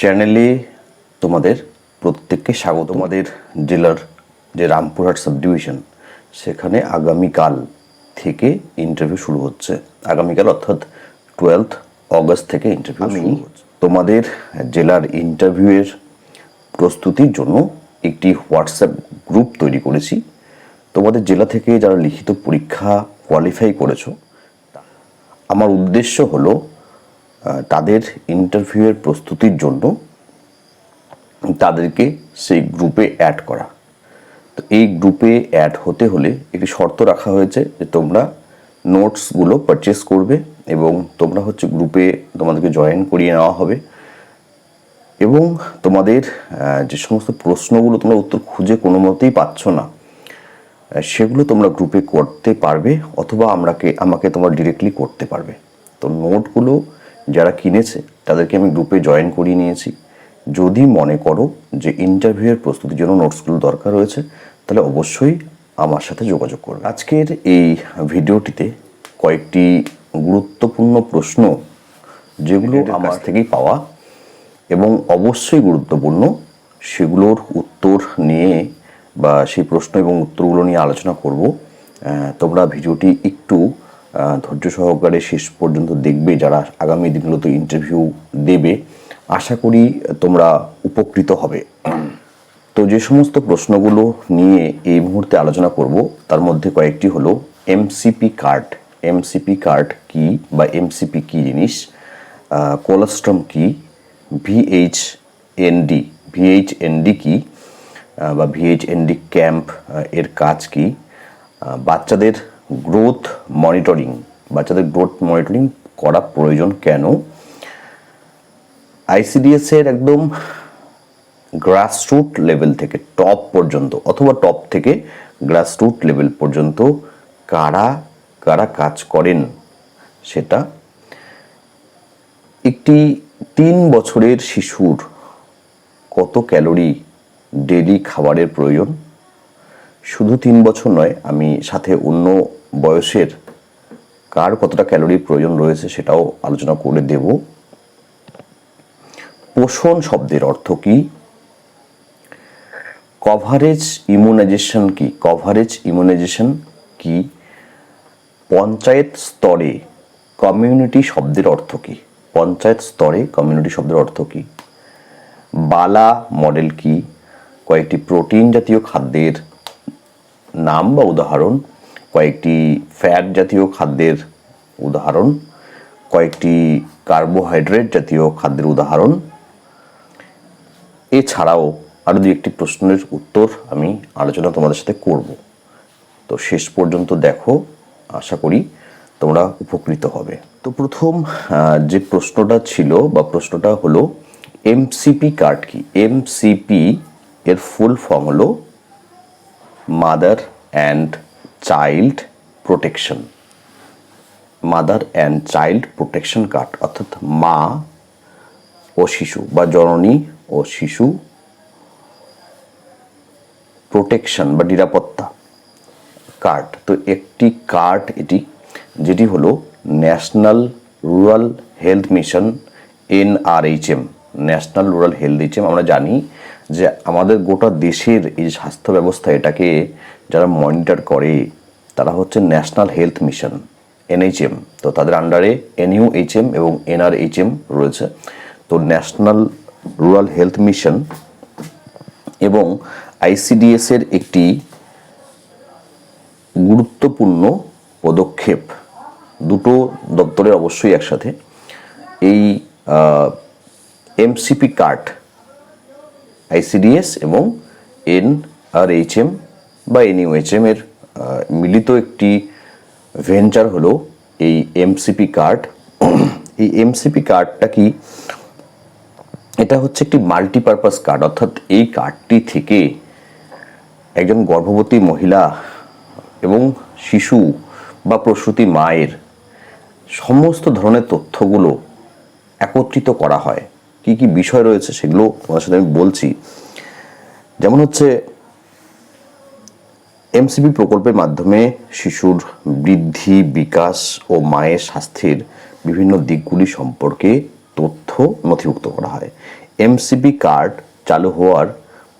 চ্যানেলে তোমাদের প্রত্যেককে স্বাগত। আমাদের জেলার যে রামপুরহাট সাব ডিভিশন সেখানে আগামীকাল থেকে ইন্টারভিউ শুরু হচ্ছে। আগামীকাল অর্থাৎ টুয়েলথ অগস্ট থেকে ইন্টারভিউ আমি তোমাদের জেলার ইন্টারভিউয়ের প্রস্তুতির জন্য একটি হোয়াটসঅ্যাপ গ্রুপ তৈরি করেছি। তোমাদের জেলা থেকে যারা লিখিত পরীক্ষা কোয়ালিফাই করেছ আমার উদ্দেশ্য হলো তাদের ইন্টারভিউয়ের প্রস্তুতির জন্য তাদেরকে সেই গ্রুপে অ্যাড করা। তো এই গ্রুপে অ্যাড হতে হলে একটি শর্ত রাখা হয়েছে যে তোমরা নোটসগুলো পারচেস করবে এবং তোমরা হচ্ছে গ্রুপে তোমাদেরকে জয়েন করিয়ে নেওয়া হবে। এবং তোমাদের যে সমস্ত প্রশ্নগুলো তোমরা উত্তর খুঁজে কোনো মতেই পাচ্ছ না সেগুলো তোমরা গ্রুপে করতে পারবে অথবা আমরাকে, আমাকে তোমরা ডিরেক্টলি করতে পারবে। তো নোটগুলো যারা কিনেছে তাদেরকে আমি গ্রুপে জয়েন করিয়ে নিয়েছি। যদি মনে করো যে ইন্টারভিউয়ের প্রস্তুতির জন্য নোটসগুলো দরকার রয়েছে তাহলে অবশ্যই আমার সাথে যোগাযোগ করবে। আজকের এই ভিডিওটিতে কয়েকটি গুরুত্বপূর্ণ প্রশ্ন যেগুলো আমার থেকেই পাওয়া এবং অবশ্যই গুরুত্বপূর্ণ সেগুলোর উত্তর নিয়ে বা সেই প্রশ্ন এবং উত্তরগুলো নিয়ে আলোচনা করব। তোমরা ভিডিওটি একটু ধৈর্য সহকারে শেষ পর্যন্ত দেখবে যারা আগামী দিনগুলোতে ইন্টারভিউ দেবে। আশা করি তোমরা উপকৃত হবে। তো যে সমস্ত প্রশ্নগুলো নিয়ে এই মুহূর্তে আলোচনা করব, তার মধ্যে কয়েকটি হলো এমসিপি কার্ড এমসিপি কার্ড কি বা এমসিপি কি জিনিস? কোলাস্ট্রম কি? ভিএইচ এনডি ভিএইচ এনডি কি? বা ভিএইচ এনডি ক্যাম্প এর কাজ কি? বাচ্চাদের গ্রোথ মনিটরিং বাচ্চাদের গ্রোথ মনিটরিং করা প্রয়োজন কেন? আইসিডিএস এর একদম গ্রাসরুট লেভেল থেকে টপ পর্যন্ত, অথবা টপ থেকে গ্রাসরুট লেভেল পর্যন্ত কারা কারা কাজ করেন সেটা একটি তিন বছরের শিশুর কত ক্যালোরি ডেলি খাবারের প্রয়োজন? শুধু তিন বছর নয়, আমি সাথে অন্য বয়সের কার কতটা ক্যালোরি প্রয়োজন রয়েছে সেটাও আলোচনা করে দেব। পোষণ শব্দের অর্থ কি? কভারেজ ইমিউনাইজেশন কি? কভারেজ ইমিউনাইজেশন কি? পঞ্চায়েত স্তরে কমিউনিটি শব্দের অর্থ কি? পঞ্চায়েত স্তরে কমিউনিটি শব্দের অর্থ কি? বালা মডেল কি? কয়েকটি প্রোটিন জাতীয় খাদ্যের নাম বা উদাহরণ কয়েকটি ফ্যাট জাতীয় খাদ্যের উদাহরণ, কয়েকটি কার্বোহাইড্রেট জাতীয় খাদ্যের উদাহরণ। এছাড়াও আরও দু একটি প্রশ্নের উত্তর আমি আলোচনা তোমাদের সাথে করব। তো শেষ পর্যন্ত দেখো, আশা করি তোমরা উপকৃত হবে। তো প্রথম যে প্রশ্নটা ছিল বা প্রশ্নটা হলো এমসিপি কার্ড কি? এমসিপি এর ফুল ফর্ম হলো mother and child protection. Mother and child protection card, অর্থাৎ মা ও শিশু বা জননী ও শিশু প্রোটেকশন বা নিরাপত্তা কার্ড। তো একটি কার্ড এটি, যেটি হলো national rural health mission, NRHM. National rural health HM আমরা জানি যে আমাদের গোটা দেশের এই স্বাস্থ্য ব্যবস্থা এটাকে যারা মনিটর করে, তারা হচ্ছে ন্যাশনাল হেলথ মিশন, এনএইচএম। তো তাদের আন্ডারে এনইউএইচএম এবং এনআরএইচএম রয়েছে। তো ন্যাশনাল রুরাল হেলথ মিশন এবং আইসিডিএস এর একটি গুরুত্বপূর্ণ পদক্ষেপ। দুটো দপ্তরের অবশ্যই একসাথে। এই এমসিপি কার্ড আইসিডিএস এবং এন আর এইচ এম বা এনইউএইচএম এর আহ, মিলিত একটি ভেঞ্চার হলো এই এমসিপি কার্ড। এই এমসিপি কার্ডটা কি? এটা হচ্ছে একটি মাল্টিপারপাস কার্ড। অর্থাৎ এই কার্ডটি থেকে একজন গর্ভবতী মহিলা এবং শিশু বা প্রসূতি মায়ের সমস্ত ধরনের তথ্যগুলো একত্রিত করা হয়। কি কি বিষয় রয়েছে সেগুলো তোমার সাথে আমি বলছি। যেমন হচ্ছে, এমসিবি প্রকল্পের মাধ্যমে শিশুর বৃদ্ধি, বিকাশ ও মায়ের স্বাস্থ্যের বিভিন্ন দিকগুলি সম্পর্কে তথ্য নথিভুক্ত করা হয়। এমসিবি কার্ড চালু হওয়ার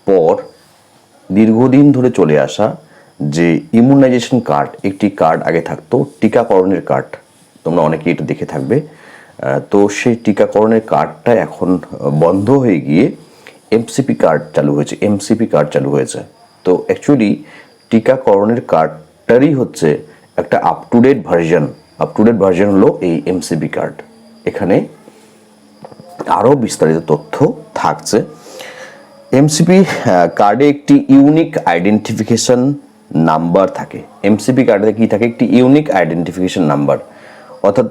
পর দীর্ঘদিন ধরে চলে আসা যে ইমিউনাইজেশন কার্ড একটি কার্ড আগে থাকতো, টিকাকরণের কার্ড তোমরা অনেকেই এটা দেখে থাকবে তো সেই টিকাকরণের কার্ডটা এখন বন্ধ হয়ে গিয়ে এমসিপি কার্ড চালু হয়েছে এমসিপি কার্ড চালু হয়েছে। তো অ্যাকচুয়ালি টিকাকরণের কার্ডটারই হচ্ছে একটা up to date version up to date version হলো এই এমসিপি কার্ড এখানে আরও বিস্তারিত তথ্য থাকছে। এমসিপি কার্ডে একটি ইউনিক আইডেন্টিফিকেশন নাম্বার থাকে। এমসিপি কার্ডে কি থাকে? একটি ইউনিক আইডেন্টিফিকেশন নাম্বার অর্থাৎ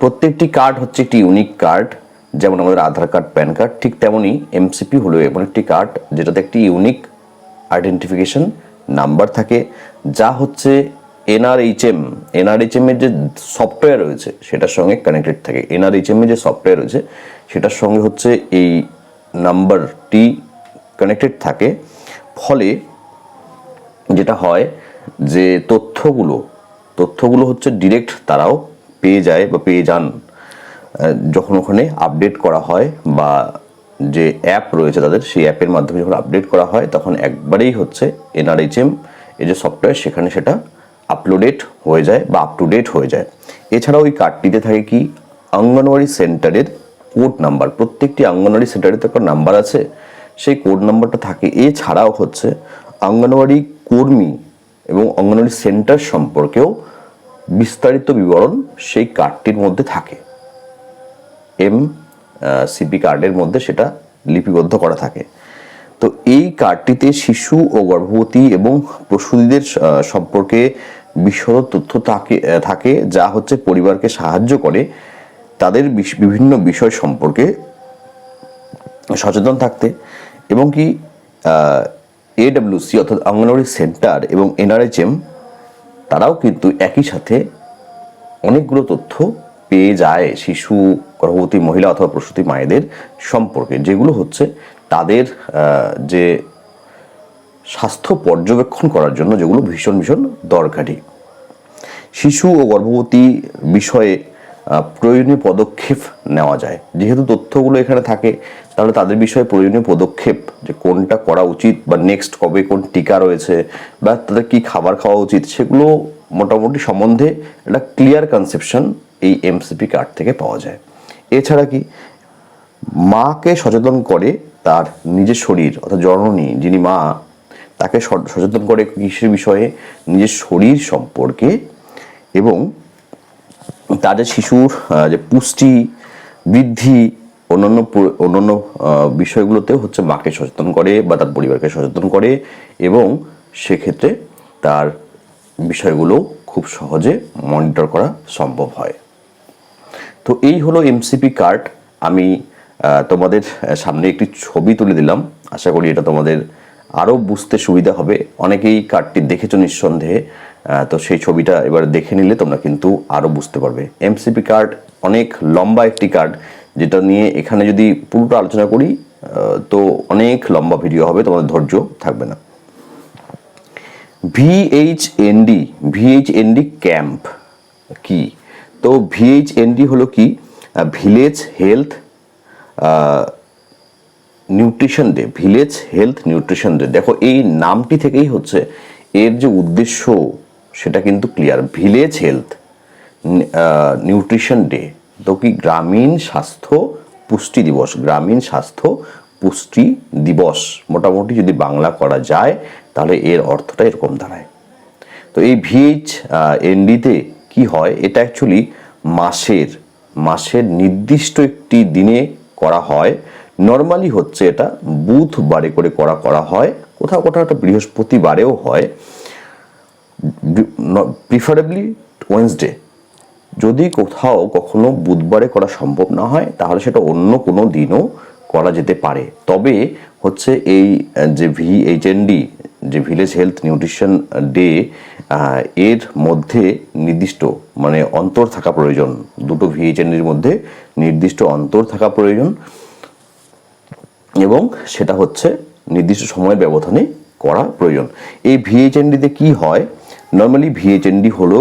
প্রত্যেকটি কার্ড হচ্ছে একটি ইউনিক কার্ড যেমন আমাদের আধার কার্ড প্যান কার্ড ঠিক তেমনই এমসিপি হলো এমন একটি কার্ড যেটাতে একটি ইউনিক আইডেন্টিফিকেশন নাম্বার থাকে, যা হচ্ছে এনআরএইচএম এনআরএইচএম এর যে সফটওয়্যার রয়েছে, সেটার সঙ্গে কানেক্টেড থাকে। এনআরএইচএম এর যে সফটওয়্যার রয়েছে, সেটার সঙ্গে হচ্ছে এই নাম্বারটি কানেক্টেড থাকে। ফলে যেটা হয় যে তথ্যগুলো তথ্যগুলো হচ্ছে ডিরেক্ট তারাও পেয়ে যায় বা পেয়ে যান যখন ওখানে আপডেট করা হয় বা যে অ্যাপ রয়েছে তাদের, সেই অ্যাপের মাধ্যমে যখন আপডেট করা হয়, তখন একবারেই হচ্ছে এনআরএইচএম এই যে সফটওয়্যার সেখানে সেটা আপলোডেট হয়ে যায় বা আপ টু ডেট হয়ে যায়। এছাড়াও ওই কার্ডটিতে থাকে কি অঙ্গনওয়াড়ি সেন্টারের কোড নাম্বার প্রত্যেকটি অঙ্গনওয়াড়ি সেন্টারে তো একটা নাম্বার আছে। সেই কোড নাম্বারটা থাকে। এছাড়াও হচ্ছে অঙ্গনওয়াড়ি কর্মী এবং অঙ্গনওয়াড়ি সেন্টার সম্পর্কেও বিস্তারিত বিবরণ সেই কার্ডটির মধ্যে থাকে। এম সিপি কার্ডের মধ্যে সেটা লিপিবদ্ধ করা থাকে। তো এই কার্ডটিতে শিশু ও গর্ভবতী এবং প্রসূতিদের সম্পর্কে বিশদ তথ্য থাকে থাকে, যা হচ্ছে পরিবারকে সাহায্য করে তাদের বিভিন্ন বিষয় সম্পর্কে সচেতন থাকতে এবং কি এডব্লিউসি অর্থাৎ অঙ্গনওয়াড়ি সেন্টার এবং এনআরএইচএম তারাও কিন্তু একই সাথে অনেকগুলো তথ্য পেয়ে যায় শিশু, গর্ভবতী মহিলা অথবা প্রসূতি মায়েদের সম্পর্কে, যেগুলো হচ্ছে তাদের যে স্বাস্থ্য পর্যবেক্ষণ করার জন্য যেগুলো ভীষণ ভীষণ দরকারি। শিশু ও গর্ভবতী বিষয়ে প্রয়োজনীয় পদক্ষেপ নেওয়া যায়। যেহেতু তথ্যগুলো এখানে থাকে, তাহলে তাদের বিষয়ে প্রয়োজনীয় পদক্ষেপ, যে কোনটা করা উচিত বা নেক্সট কবে কোন টিকা রয়েছে বা তাদের কি খাবার খাওয়া উচিত, সেগুলো মোটামুটি সম্বন্ধে একটা ক্লিয়ার কনসেপশন এই এমসিপি কার্ড থেকে পাওয়া যায়। এছাড়া কি, মাকে সচেতন করে তার নিজের শরীর, অর্থাৎ জননী যিনি মা, তাকে সচেতন করে কিসের বিষয়ে নিজের শরীর সম্পর্কে এবং যে শিশুর যে পুষ্টি বৃদ্ধি অন্যান্য অন্যান্য বিষয়গুলোতেও হচ্ছে মাকে সচেতন করে বা তার পরিবারকে সচেতন করে এবং সেক্ষেত্রে তার বিষয়গুলো খুব সহজে মনিটর করা সম্ভব হয়। তো এই হলো এমসিপি কার্ড আমি তোমাদের সামনে একটি ছবি তুলে দিলাম। আশা করি এটা তোমাদের আরও বুঝতে সুবিধা হবে। অনেকেই কার্ডটি দেখেছ নিঃসন্দেহে। তো সেই ছবিটা এবার দেখে নিলে তোমরা কিন্তু আরও বুঝতে পারবে। এমসিপি কার্ড অনেক লম্বা একটি কার্ড যেটা নিয়ে এখানে যদি পুরোটা আলোচনা করি তো অনেক লম্বা ভিডিও হবে, তোমাদের ধৈর্য থাকবে না। ভিএইচএনডি ভিএইচএনডি ক্যাম্প কি? তো ভিএইচএনডি হলো কি? Village health nutrition day village health nutrition day দেখো, এই নামটি থেকেই হচ্ছে এর যে উদ্দেশ্য সেটা কিন্তু clear village health nutrition day তো কি গ্রামীণ স্বাস্থ্য পুষ্টি দিবস? গ্রামীণ স্বাস্থ্য পুষ্টি দিবস। মোটামুটি যদি বাংলা করা যায়, তাহলে এর অর্থটা এরকম দাঁড়ায়। তো এই ভিএইচ এনডিতে কি হয়? এটা অ্যাকচুয়ালি মাসের মাসের নির্দিষ্ট একটি দিনে করা হয়। নর্মালি হচ্ছে এটা বুধবারে করে করা করা হয়। কোথাও কোথাও একটা বৃহস্পতিবারেও হয়। প্রিফারেবলি ওয়েন্সডে যদি কোথাও কখনো বুধবারে করা সম্ভব না হয়, তাহলে সেটা অন্য কোনো দিনও করা যেতে পারে। তবে হচ্ছে এই যে ভিএইচএনডি যে ভিলেজ হেলথ নিউট্রিশন ডে এর মধ্যে নির্দিষ্ট মানে অন্তর থাকা প্রয়োজন। দুটো ভিএইচএনডির মধ্যে নির্দিষ্ট অন্তর থাকা প্রয়োজন। এবং সেটা হচ্ছে নির্দিষ্ট সময়ের ব্যবধানে করা প্রয়োজন। এই ভিএইচএনডিতে কি হয় নর্মালি ভিএইচএনডি হলো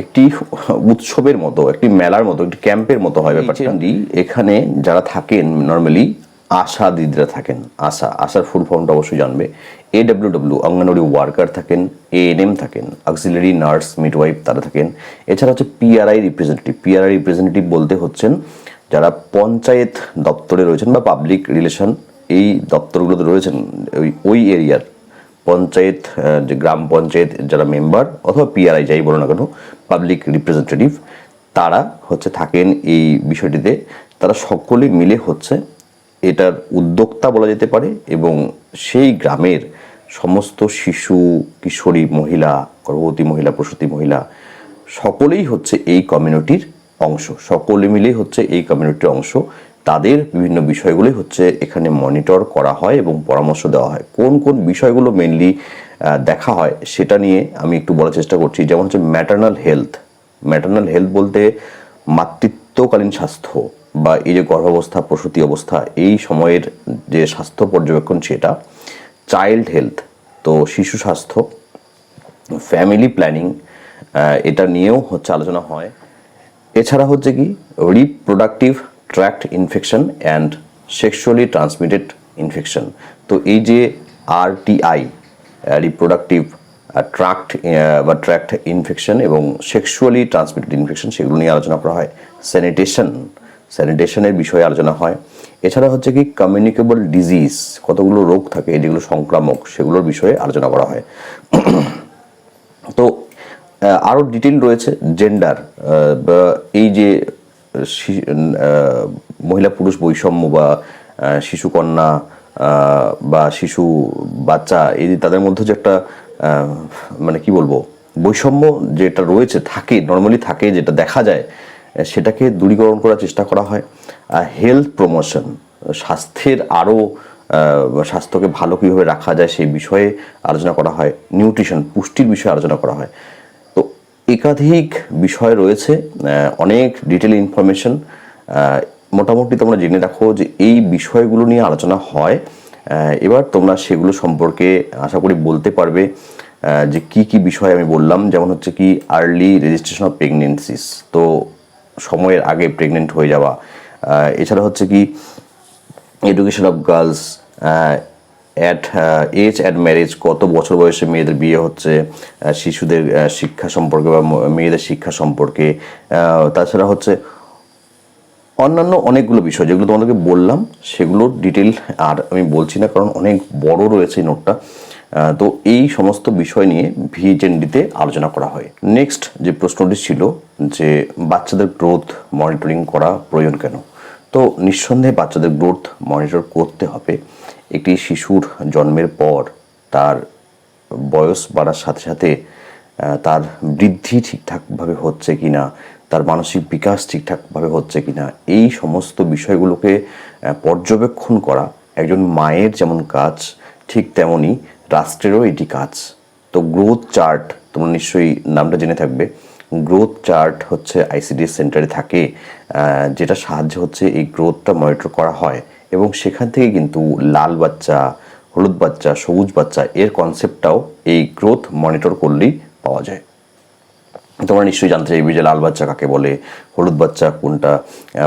একটি উৎসবের মতো একটি মেলার মতো একটি ক্যাম্পের মতো হয় ব্যাপারটা। এখানে যারা থাকেন নর্মালি আশা দিদিরা থাকেন আশা আশার ফুল ফর্মটা অবশ্যই জানবে। A W W anganwadi worker থাকেন এএনএম থাকেন অক্সিলারি নার্স মিডওয়াইফ তারা থাকেন। এছাড়া হচ্ছে পিআরআই রিপ্রেজেন্টেটিভ পিআরআই রিপ্রেজেন্টেটিভ বলতে হচ্ছেন যারা পঞ্চায়েত দপ্তরে রয়েছেন বা পাবলিক রিলেশন এই দপ্তরগুলোতে রয়েছেন ওই ওই এরিয়ার পঞ্চায়েত যে গ্রাম পঞ্চায়েত যারা মেম্বার অথবা পিআরআই যাই বলো না কেন পাবলিক রিপ্রেজেন্টেটিভ তারা হচ্ছে থাকেন এই বিষয়টিতে। তারা সকলে মিলে হচ্ছে এটার উদ্যোক্তা বলা যেতে পারে এবং সেই গ্রামের সমস্ত শিশু, কিশোরী মহিলা, গর্ভবতী মহিলা, প্রসূতি মহিলা সকলেই হচ্ছে এই কমিউনিটির অংশ। সকলে মিলেই হচ্ছে এই কমিউনিটির অংশ। তাদের বিভিন্ন বিষয়গুলোই হচ্ছে এখানে মনিটর করা হয় এবং পরামর্শ দেওয়া হয়। কোন কোন বিষয়গুলো মেনলি দেখা হয় সেটা নিয়ে আমি একটু বলার চেষ্টা করছি। যেমন হচ্ছে ম্যাটার্নাল হেলথ ম্যাটার্নাল হেলথ বলতে মাতৃত্বকালীন স্বাস্থ্য বা এই যে গর্ভাবস্থা, প্রসূতি অবস্থা, এই সময়ের যে স্বাস্থ্য পর্যবেক্ষণ সেটা। চাইল্ড হেলথ তো শিশু স্বাস্থ্য ফ্যামিলি প্ল্যানিং এটা নিয়েও হচ্ছে আলোচনা হয়। এছাড়া হচ্ছে কি reproductive tract infection and sexually transmitted infection তো এই যে আরটিআই রিপ্রোডাক্টিভ ট্রাক্ট বা ট্র্যাক্ট ইনফেকশন এবং সেক্সুয়ালি ট্রান্সমিটেড ইনফেকশন সেগুলো নিয়ে আলোচনা করা হয়। স্যানিটেশন স্যানিটেশনের বিষয়ে আলোচনা হয়। এছাড়া হচ্ছে কি কমিউনিকেবল ডিজিজ কতগুলো রোগ থাকে, যেগুলো সংক্রামক, সেগুলোর বিষয়ে আলোচনা করা হয়। তো আরও ডিটেল রয়েছে জেন্ডার এই যে মহিলা পুরুষ বৈষম্য বা আহ, শিশুকন্যা আহ, বা শিশু বাচ্চা এই তাদের মধ্যে যে একটা মানে কি বলব বৈষম্য যেটা রয়েছে থাকে নর্মালি থাকে যেটা দেখা যায় সেটাকে দূরীকরণ করার চেষ্টা করা হয়। আর হেলথ প্রমোশন স্বাস্থ্যের আরও স্বাস্থ্যকে ভালো কীভাবে রাখা যায় সেই বিষয়ে আলোচনা করা হয়। নিউট্রিশন পুষ্টির বিষয়ে আলোচনা করা হয়। একাধিক বিষয় রয়েছে অনেক ডিটেল ইনফরমেশন মোটামুটি তোমরা জেনে রাখো যে এই বিষয়গুলো নিয়ে আলোচনা হয়। এবার তোমরা সেগুলো সম্পর্কে আশা করি বলতে পারবে যে কি কি বিষয় আমি বললাম। যেমন হচ্ছে কি আর্লি রেজিস্ট্রেশন অফ প্রেগনেন্সিস তো সময়ের আগে প্রেগনেন্ট হয়ে যাওয়া। এছাড়া হচ্ছে কি education of girls at age at marriage কত বছর বয়সে মেয়েদের বিয়ে হচ্ছে শিশুদের শিক্ষা সম্পর্কে বা মেয়েদের শিক্ষা সম্পর্কে তাছাড়া হচ্ছে অন্যান্য অনেকগুলো বিষয় যেগুলো তোমাদেরকে বললাম, সেগুলোর ডিটেল আর আমি বলছি না, কারণ অনেক বড় রয়েছে এই নোটটা। তো এই সমস্ত বিষয় নিয়ে ভিএচএনডিতে আলোচনা করা হয়। নেক্সট যে প্রশ্নটি ছিল যে বাচ্চাদের গ্রোথ মনিটরিং করা প্রয়োজন কেন? তো নিঃসন্দেহে বাচ্চাদের গ্রোথ মনিটর করতে হবে। একটি শিশুর জন্মের পর তার বয়স বাড়ার সাথে সাথে তার বৃদ্ধি ঠিকঠাকভাবে হচ্ছে কিনা, তার মানসিক বিকাশ ঠিকঠাকভাবে হচ্ছে কি না এই সমস্ত বিষয়গুলোকে পর্যবেক্ষণ করা, একজন মায়ের যেমন কাজ, ঠিক তেমনই রাষ্ট্রেরও এটি কাজ। তো গ্রোথ চার্ট তোমরা নিশ্চয়ই নামটা জেনে থাকবে। গ্রোথ চার্ট হচ্ছে আইসিডিএস সেন্টারে থাকে যেটা সাহায্যে হচ্ছে এই গ্রোথটা মনিটর করা হয়। এবং সেখান থেকে কিন্তু লাল বাচ্চা, হলুদ বাচ্চা, সবুজ বাচ্চা এর কনসেপ্টটাও এই গ্রোথ মনিটর করলেই পাওয়া যায়। তোমরা নিশ্চয়ই জানতে চাইবে যে লাল বাচ্চা কাকে বলে, হলুদ বাচ্চা কোনটা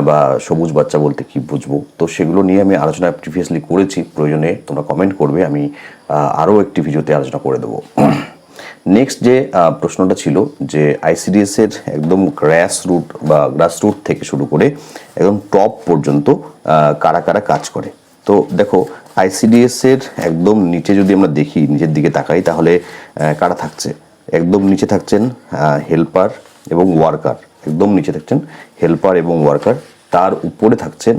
বা সবুজ বাচ্চা বলতে কি বুঝব? তো সেগুলো নিয়ে আমি আলোচনা প্রিভিয়াসলি করেছি, প্রয়োজনে তোমরা কমেন্ট করবে, আমি আরও একটি ভিডিওতে আলোচনা করে দেবো। নেক্সট যে প্রশ্নটা ছিল যে আইসিডিএস এর একদম গ্রাস রুট বা গ্রাস রুট থেকে শুরু করে একদম টপ পর্যন্ত কারা কারা কাজ করে। তো দেখো আইসিডিএস এর একদম নিচে যদি আমরা দেখি, নিচের দিকে তাকাই, তাহলে কারা থাকছে? একদম নিচে থাকছেন হেল্পার এবং ওয়ার্কার একদম নিচে থাকছেন হেল্পার এবং ওয়ার্কার তার উপরে থাকছেন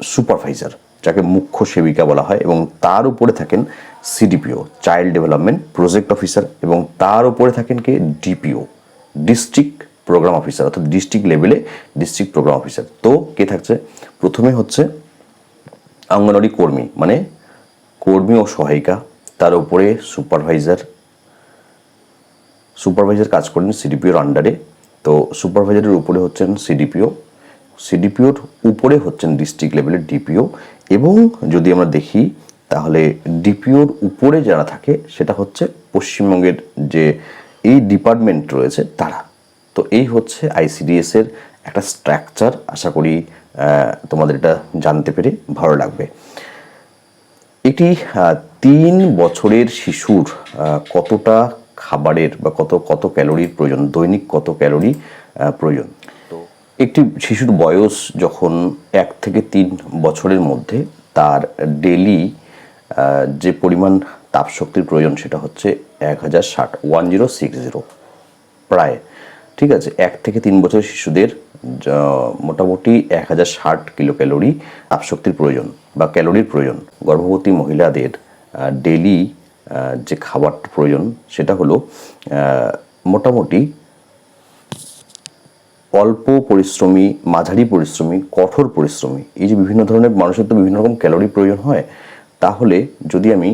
সুপারভাইজার যাকে মুখ্য সেবিকা বলা হয় এবং তার উপরে থাকেন CDPO, child development project officer এবং তার উপরে থাকেন কে? ডিপিও, ডিস্ট্রিক্ট প্রোগ্রাম অফিসার অর্থাৎ ডিস্ট্রিক্ট লেভেলে ডিস্ট্রিক্ট প্রোগ্রাম অফিসার। তো কে থাকছে? প্রথমে হচ্ছে অঙ্গনওয়াড়ি কর্মী মানে কর্মী ও সহায়িকা, তার উপরে সুপারভাইজার। সুপারভাইজার কাজ করেন সিডিপিওর আন্ডারে তো সুপারভাইজারের উপরে হচ্ছেন সিডিপিও সিডিপিওর উপরে হচ্ছেন ডিস্ট্রিক্ট লেভেলের ডিপিও এবং যদি আমরা দেখি, তাহলে ডিপিওর উপরে যারা থাকে, সেটা হচ্ছে পশ্চিমবঙ্গের যে এই ডিপার্টমেন্ট রয়েছে, তারা। তো এই হচ্ছে আইসিডিএস এর একটা স্ট্রাকচার আশা করি তোমাদের এটা জানতে পেরে ভালো লাগবে। এটি তিন বছরের শিশুর কতটা খাবারের বা কত কত ক্যালোরির প্রয়োজন, দৈনিক কত ক্যালোরি প্রয়োজন? একটি শিশুর বয়স যখন এক থেকে তিন বছরের মধ্যে তার ডেলি যে পরিমাণ তাপশক্তির প্রয়োজন সেটা হচ্ছে এক হাজার ষাট ওয়ান জিরো সিক্স জিরো প্রায়। ঠিক আছে? এক থেকে তিন বছরের শিশুদের মোটামুটি এক হাজার ষাট কিলো ক্যালোরি তাপশক্তির প্রয়োজন বা ক্যালোরির প্রয়োজন। গর্ভবতী মহিলাদের ডেলি যে খাবার প্রয়োজন সেটা হলো মোটামুটি অল্প পরিশ্রমী, মাঝারি পরিশ্রমী, কঠোর পরিশ্রমী, এই যে বিভিন্ন ধরনের মানুষের তো বিভিন্ন রকম ক্যালোরি প্রয়োজন হয়, তাহলে যদি আমি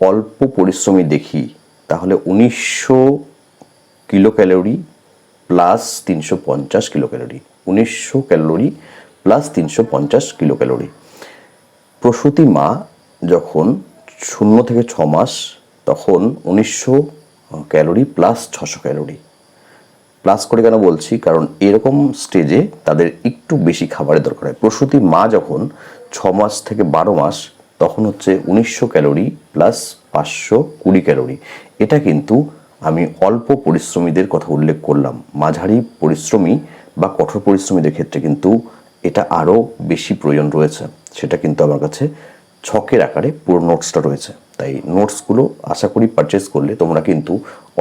অল্প পরিশ্রমী দেখি, তাহলে উনিশশো কিলো ক্যালোরি প্লাস তিনশো পঞ্চাশ কিলো ক্যালোরি উনিশশো ক্যালোরি প্লাস তিনশো পঞ্চাশ কিলো ক্যালোরি প্রসূতি মা যখন শূন্য থেকে ছ মাস, তখন উনিশশো ক্যালোরি প্লাস ছশো ক্যালোরি। প্লাস করে কেন বলছি? কারণ এরকম স্টেজে তাদের একটু বেশি খাবারের দরকার হয়। প্রসূতি মা যখন ছ মাস থেকে বারো মাস, তখন হচ্ছে উনিশশো ক্যালোরি প্লাস পাঁচশো কুড়ি ক্যালোরি। এটা কিন্তু আমি অল্প পরিশ্রমীদের কথা উল্লেখ করলাম। মাঝারি পরিশ্রমী বা কঠোর পরিশ্রমীদের ক্ষেত্রে কিন্তু এটা আরও বেশি প্রয়োজন রয়েছে। সেটা কিন্তু আমার কাছে ছকের আকারে পুরো নোটসটা রয়েছে। তাই নোটসগুলো আশা করি পারচেস করলে তোমরা কিন্তু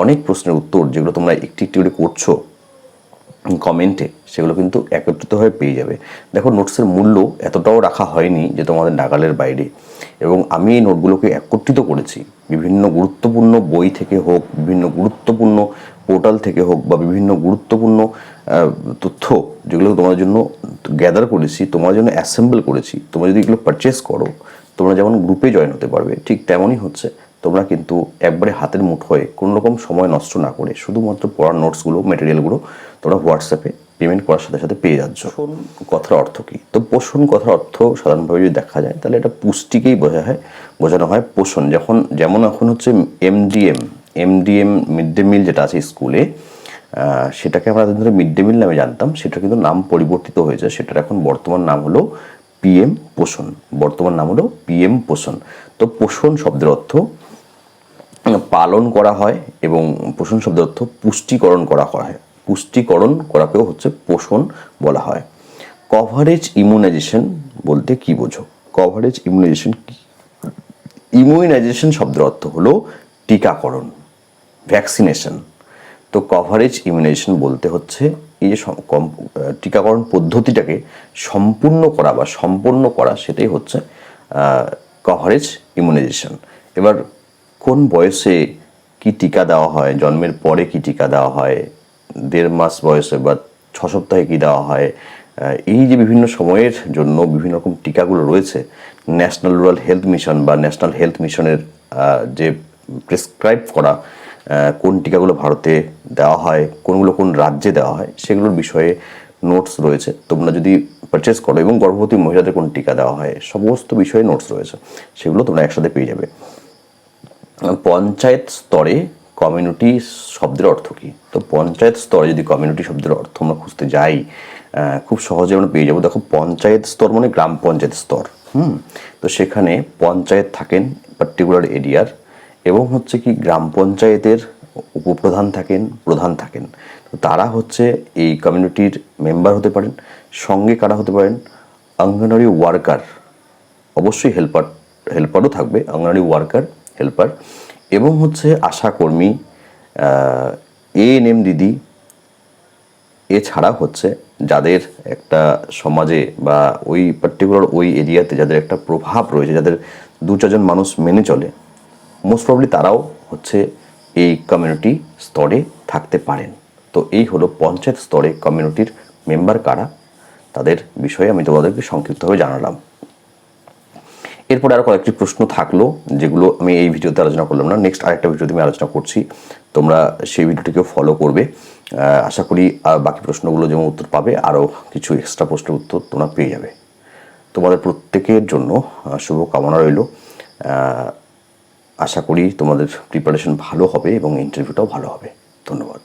অনেক প্রশ্নের উত্তর যেগুলো তোমরা একটি একটি করে করছ কমেন্টে সেগুলো কিন্তু একত্রিতভাবে পেয়ে যাবে। দেখো নোটসের মূল্য এতটাও রাখা হয়নি যে তোমাদের নাগালের বাইরে। এবং আমি এই নোটগুলোকে একত্রিত করেছি। বিভিন্ন গুরুত্বপূর্ণ বই থেকে হোক, বিভিন্ন গুরুত্বপূর্ণ পোর্টাল থেকে হোক বা বিভিন্ন গুরুত্বপূর্ণ তথ্য যেগুলো তোমার জন্য গ্যাদার করেছি তোমার জন্য অ্যাসেম্বল করেছি, তোমরা যদি এগুলো পারচেস করো তোমরা যেমন গ্রুপে জয়েন হতে পারবে ঠিক তেমনই হচ্ছে। তোমরা কিন্তু একবারে হাতের মুঠোয় কোনো রকম সময় নষ্ট না করে শুধুমাত্র পড়ার নোটসগুলো মেটেরিয়ালগুলো তোমরা হোয়াটসঅ্যাপে পেমেন্ট করার সাথে সাথে পেয়ে যাচ্ছ। পোষণ কথার অর্থ কী? তো পোষণ কথার অর্থ সাধারণভাবে যদি দেখা যায় তাহলে এটা পুষ্টিকেই বোঝা হয় বোঝানো হয় পোষণ। যখন যেমন এখন হচ্ছে MDM MDM mid day meal যেটা আছে স্কুলে সেটাকে আমরা ধরে মিড ডে মিল নামে জানতাম সেটা কিন্তু নাম পরিবর্তিত হয়েছে। সেটার এখন বর্তমান নাম হলো পিএম পোষণ বর্তমান নাম হলো পিএম পোষণ তো পোষণ শব্দের অর্থ, পালন করা হয় এবং পোষণ শব্দের অর্থ পুষ্টিকরণ করা হয়। পুষ্টিকরণ করাকেও হচ্ছে পোষণ বলা হয়। কভারেজ ইমিউনাইজেশন বলতে কি বোঝো? কভারেজ ইমিউনাইজেশন কি? ইমিউনাইজেশন শব্দের অর্থ হলো টিকাকরণ ভ্যাকসিনেশন তো কভারেজ ইমিউনাইজেশন বলতে হচ্ছে এই যে কম- টিকাকরণ পদ্ধতিটাকে সম্পূর্ণ করা বা সম্পন্ন করা সেটাই হচ্ছে কভারেজ ইমিউনাইজেশন এবার কোন বয়সে কি টিকা দেওয়া হয়, জন্মের পরে কি টিকা দেওয়া হয়, দেড় মাস বয়সে বা ছ সপ্তাহে কি দেওয়া হয় এই যে বিভিন্ন সময়ের জন্য বিভিন্ন রকম টিকাগুলো রয়েছে, ন্যাশনাল রুরাল হেলথ মিশন বা ন্যাশনাল হেলথ মিশনের যে প্রেসক্রাইব করা কোন টিকাগুলো ভারতে দেওয়া হয়, কোনগুলো কোন রাজ্যে দেওয়া হয়, সেগুলোর বিষয়ে নোটস রয়েছে। তোমরা যদি পারচেস করো এবং গর্ভবতী মহিলাদের কোন টিকা দেওয়া হয়, সমস্ত বিষয়ে নোটস রয়েছে। সেগুলো তোমরা একসাথে পেয়ে যাবে। পঞ্চায়েত স্তরে কমিউনিটি শব্দের অর্থ কী? তো পঞ্চায়েত স্তরে যদি কমিউনিটি শব্দের অর্থ আমরা খুঁজতে যাই খুব সহজে আমরা পেয়ে যাব। দেখো, পঞ্চায়েত স্তর মানে গ্রাম পঞ্চায়েত স্তর, হুম? তো সেখানে পঞ্চায়েত থাকেন পার্টিকুলার এরিয়ার এবং হচ্ছে কি গ্রাম পঞ্চায়েতের উপপ্রধান থাকেন, প্রধান থাকেন। তো তারা হচ্ছে এই কমিউনিটির মেম্বার হতে পারেন, সঙ্গে কারা হতে পারেন? অঙ্গনওয়াড়ি ওয়ার্কার অবশ্যই হেল্পার হেল্পারও থাকবে, অঙ্গনওয়াড়ি ওয়ার্কার হেল্পার এবং হচ্ছে আশাকর্মী এ এন এম দিদি, এছাড়া হচ্ছে যাদের একটা সমাজে বা ওই পার্টিকুলার ওই এরিয়াতে যাদের একটা প্রভাব রয়েছে, যাদের দু চারজন মানুষ মেনে চলে মোস্ট প্রবলি তারাও হচ্ছে এই কমিউনিটি স্তরে থাকতে পারেন। তো এই হলো পঞ্চায়েত স্তরে কমিউনিটির মেম্বার কারা তাদের বিষয়ে আমি তোমাদেরকে সংক্ষিপ্তভাবে জানালাম। এরপরে আরও কয়েকটি প্রশ্ন থাকল যেগুলো আমি এই ভিডিওতে আলোচনা করলাম না। নেক্সট আরেকটা ভিডিওতে আমি আলোচনা করছি। তোমরা সেই ভিডিওটিকেও ফলো করবে। আশা করি বাকি প্রশ্নগুলো যেমন উত্তর পাবে আরও কিছু এক্সট্রা প্রশ্নের উত্তর তোমরা পেয়ে যাবে। তোমাদের প্রত্যেকের জন্য আহ, শুভ কামনা রইল আশা করি তোমাদের প্রিপারেশন ভালো হবে এবং ইন্টারভিউটাও ভালো হবে। ধন্যবাদ।